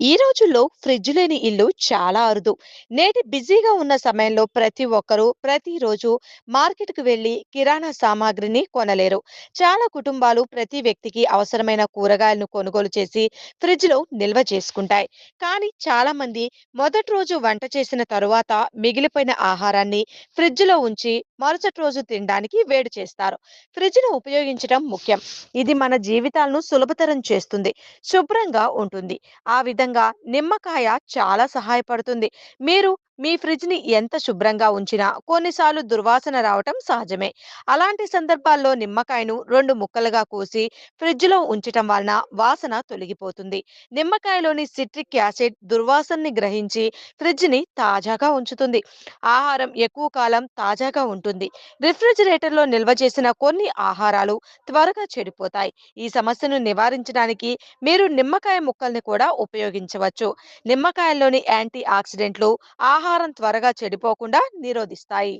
ఈ రోజుల్లో ఫ్రిడ్జ్ లేని ఇల్లు చాలా అరుదు. నేటి బిజీగా ఉన్న సమయంలో ప్రతి ఒక్కరూ ప్రతిరోజు మార్కెట్కు వెళ్ళి కిరాణా సామాగ్రిని కొనలేరు. చాలా కుటుంబాలు ప్రతి వ్యక్తికి అవసరమైన కూరగాయలను కొనుగోలు చేసి ఫ్రిడ్జ్‌లో నిల్వ చేసుకుంటాయి. కానీ చాలా మంది మొదటి రోజు వంట చేసిన తరువాత మిగిలిపోయిన ఆహారాన్ని ఫ్రిడ్జ్‌లో ఉంచి మరుసటి రోజు తినడానికి వేడి చేస్తారు. ఫ్రిడ్జ్‌ను ఉపయోగించడం ముఖ్యం. ఇది మన జీవితాలను సులభతరం చేస్తుంది. శుభ్రంగా ఉంటుంది. ఆ విధంగా నిమ్మకాయ చాలా సహాయపడుతుంది. మీరు మీ ఫ్రిడ్జ్‌ని ఎంత శుభ్రంగా ఉంచినా కొన్నిసార్లు దుర్వాసన రావటం సహజమే. అలాంటి సందర్భాల్లో నిమ్మకాయను రెండు ముక్కలుగా కోసి ఫ్రిడ్జ్‌లో ఉంచటం వలన వాసన తొలగిపోతుంది. నిమ్మకాయలోని సిట్రిక్ యాసిడ్ దుర్వాసనని గ్రహించి ఫ్రిడ్జ్‌ని తాజాగా ఉంచుతుంది. ఆహారం ఎక్కువ కాలం తాజాగా ఉంటుంది. రిఫ్రిజిరేటర్‌లో నిల్వ చేసిన కొన్ని ఆహారాలు త్వరగా చెడిపోతాయి. ఈ సమస్యను నివారించడానికి మీరు నిమ్మకాయ ముక్కల్ని కూడా ఉపయోగించవచ్చు. నిమ్మకాయల్లోని యాంటీ ఆక్సిడెంట్లు ఆహారం త్వరగా చెడిపోకుండా నిరోధిస్తాయి.